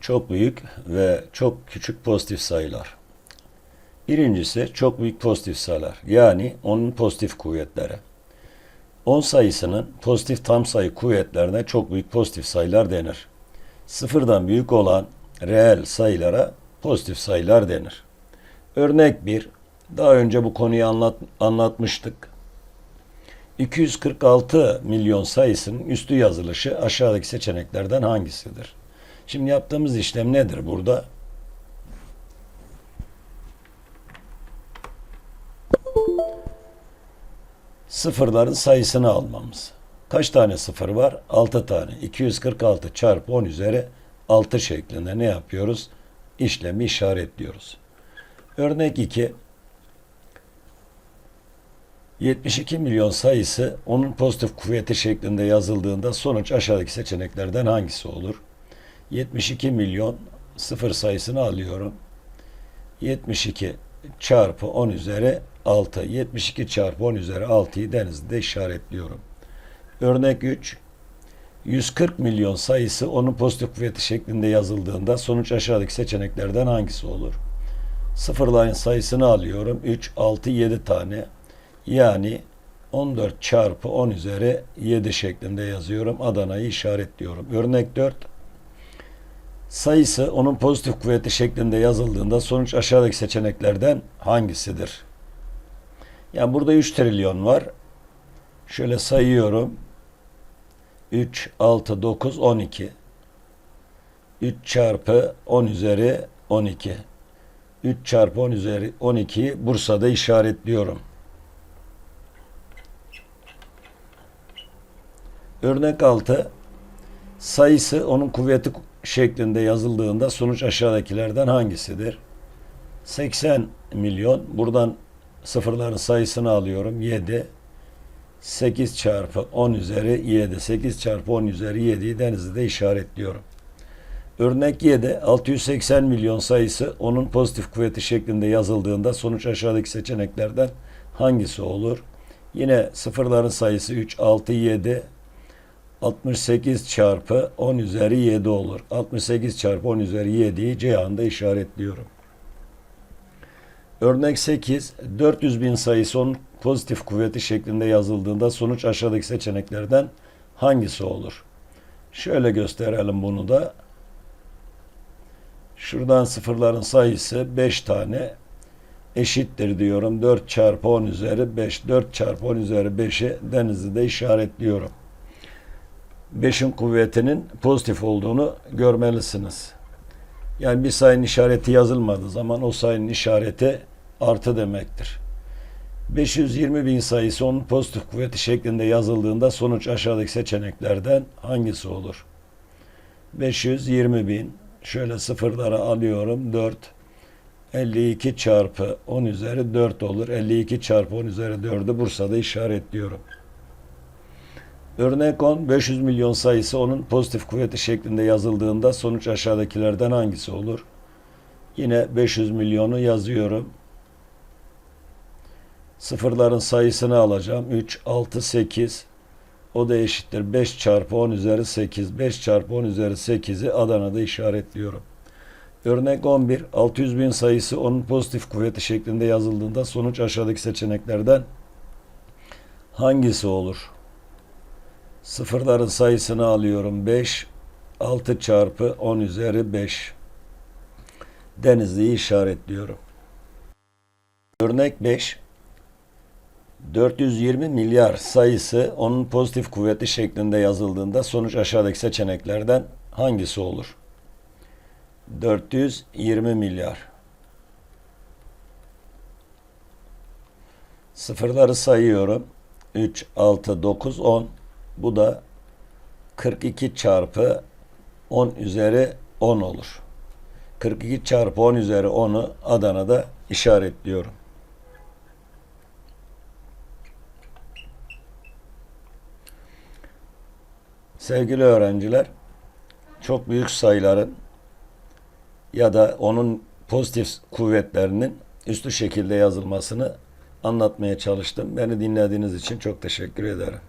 Çok büyük ve çok küçük pozitif sayılar. Birincisi çok büyük pozitif sayılar. Yani onun pozitif kuvvetleri. 10 sayısının pozitif tam sayı kuvvetlerine çok büyük pozitif sayılar denir. Sıfırdan büyük olan reel sayılara pozitif sayılar denir. Örnek 1. Daha önce bu konuyu anlat, anlatmıştık. 246 milyon sayısının üstü yazılışı aşağıdaki seçeneklerden hangisidir? Şimdi yaptığımız işlem nedir burada? Sıfırların sayısını almamız. Kaç tane sıfır var? 6 tane. 246 çarpı 10 üzeri 6 şeklinde ne yapıyoruz? İşlemi işaretliyoruz. Örnek 2. 72 milyon sayısı onun pozitif kuvveti şeklinde yazıldığında sonuç aşağıdaki seçeneklerden hangisi olur? 72 milyon sıfır sayısını alıyorum. 72 çarpı 10 üzeri 6. 72 çarpı 10 üzeri 6'yı denizde işaretliyorum. Örnek 3. 140 milyon sayısı onun pozitif kuvveti şeklinde yazıldığında sonuç aşağıdaki seçeneklerden hangisi olur? Sıfırların sayısını alıyorum. 3, 6, 7 tane. Yani 14 çarpı 10 üzeri 7 şeklinde yazıyorum. Adana'yı işaretliyorum. Örnek 4. Sayısı onun pozitif kuvveti şeklinde yazıldığında sonuç aşağıdaki seçeneklerden hangisidir? Yani burada 3 trilyon var. Şöyle sayıyorum. 3, 6, 9, 12. 3 çarpı 10 üzeri 12. 3 çarpı 10 üzeri 12'yi Bursa'da işaretliyorum. Örnek 6. Sayısı onun kuvveti şeklinde yazıldığında sonuç aşağıdakilerden hangisidir? 80 milyon. Buradan sıfırların sayısını alıyorum. 7. 8 çarpı 10 üzeri 7. 8 çarpı 10 üzeri 7'yi denizde işaretliyorum. Örnek 7. 680 milyon sayısı onun pozitif kuvveti şeklinde yazıldığında sonuç aşağıdaki seçeneklerden hangisi olur? Yine sıfırların sayısı 3, 6, 7, 68 çarpı 10 üzeri 7 olur. 68 çarpı 10 üzeri 7'yi Ceyhan'da işaretliyorum. Örnek 8. 400 bin sayısı onun pozitif kuvveti şeklinde yazıldığında sonuç aşağıdaki seçeneklerden hangisi olur? Şöyle gösterelim bunu da. Şuradan sıfırların sayısı 5 tane eşittir diyorum. 4 çarpı 10 üzeri 5. 4 çarpı 10 üzeri 5'i Denizli'de işaretliyorum. 5'in kuvvetinin pozitif olduğunu görmelisiniz. Yani bir sayının işareti yazılmadığı zaman o sayının işareti artı demektir. 520 bin sayısı onun pozitif kuvveti şeklinde yazıldığında sonuç aşağıdaki seçeneklerden hangisi olur? 520 bin şöyle sıfırlara alıyorum 4 52 çarpı 10 üzeri 4 olur. 52 çarpı 10 üzeri 4'ü Bursa'da işaretliyorum. Örnek 10, 500 milyon sayısı onun pozitif kuvveti şeklinde yazıldığında sonuç aşağıdakilerden hangisi olur? Yine 500 milyonu yazıyorum. Sıfırların sayısını alacağım. 3, 6, 8. O da eşittir. 5 çarpı 10 üzeri 8. 5 çarpı 10 üzeri 8'i Adana'da işaretliyorum. Örnek 11. 600 bin sayısı onun pozitif kuvveti şeklinde yazıldığında sonuç aşağıdaki seçeneklerden hangisi olur? Sıfırların sayısını alıyorum. 5, 6 çarpı 10 üzeri 5. Denizli'yi işaretliyorum. Örnek 5. 420 milyar sayısı onun pozitif kuvveti şeklinde yazıldığında sonuç aşağıdaki seçeneklerden hangisi olur? 420 milyar. Sıfırları sayıyorum. 3, 6, 9, 10. Bu da 42 çarpı 10 üzeri 10 olur. 42 çarpı 10 üzeri 10'u Adana'da işaretliyorum. Sevgili öğrenciler, çok büyük sayıların ya da onun pozitif kuvvetlerinin üstü şekilde yazılmasını anlatmaya çalıştım. Beni dinlediğiniz için çok teşekkür ederim.